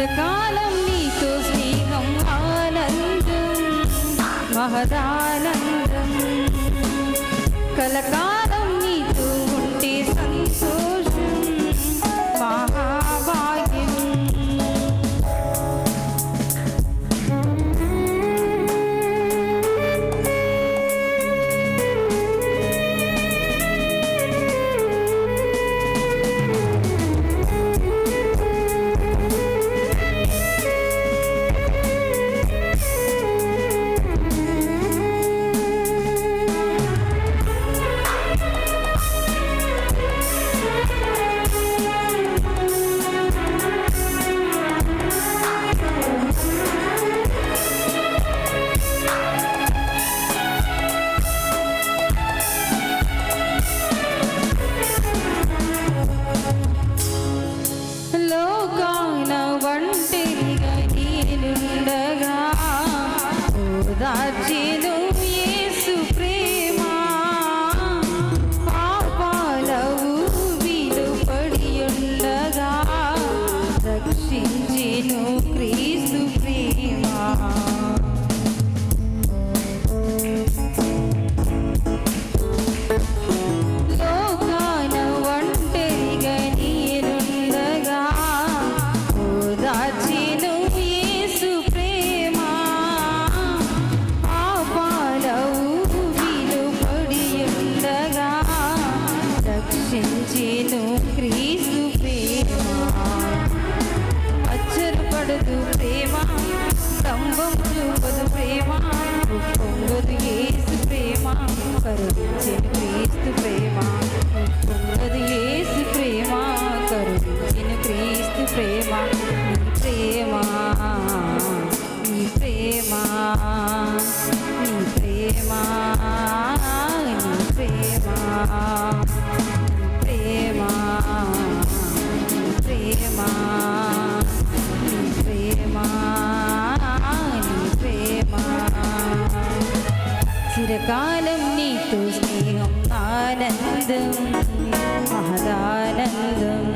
చిరకాలం నీతో స్నేహం ఆనందం మహదానందం. కలకాలం ചിരകാലം നീത്തു സ്നേഹം ആനന്ദം മഹദാനന്ദം.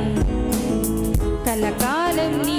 കലകാലം നീ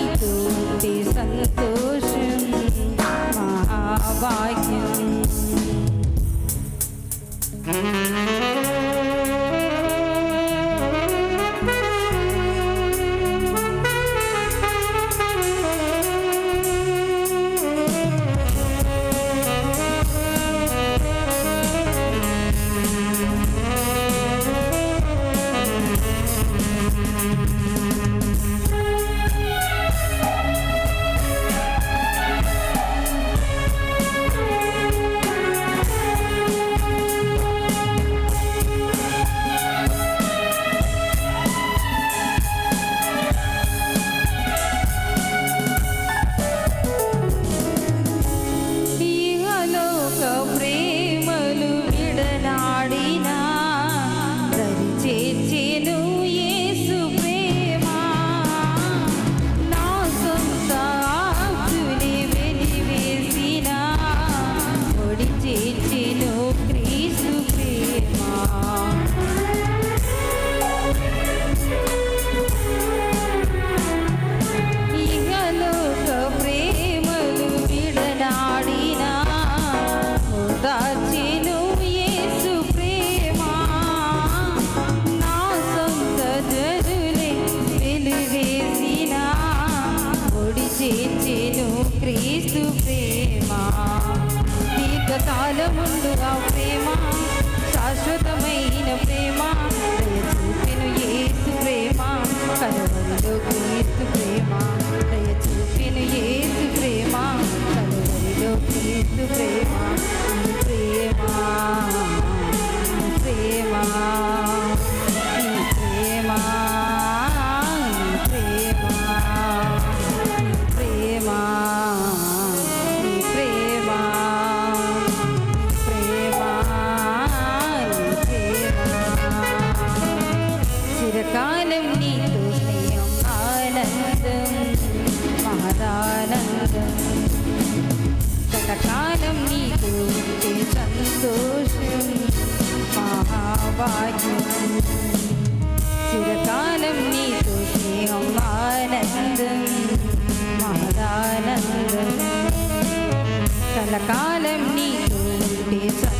కలకాలం నీతో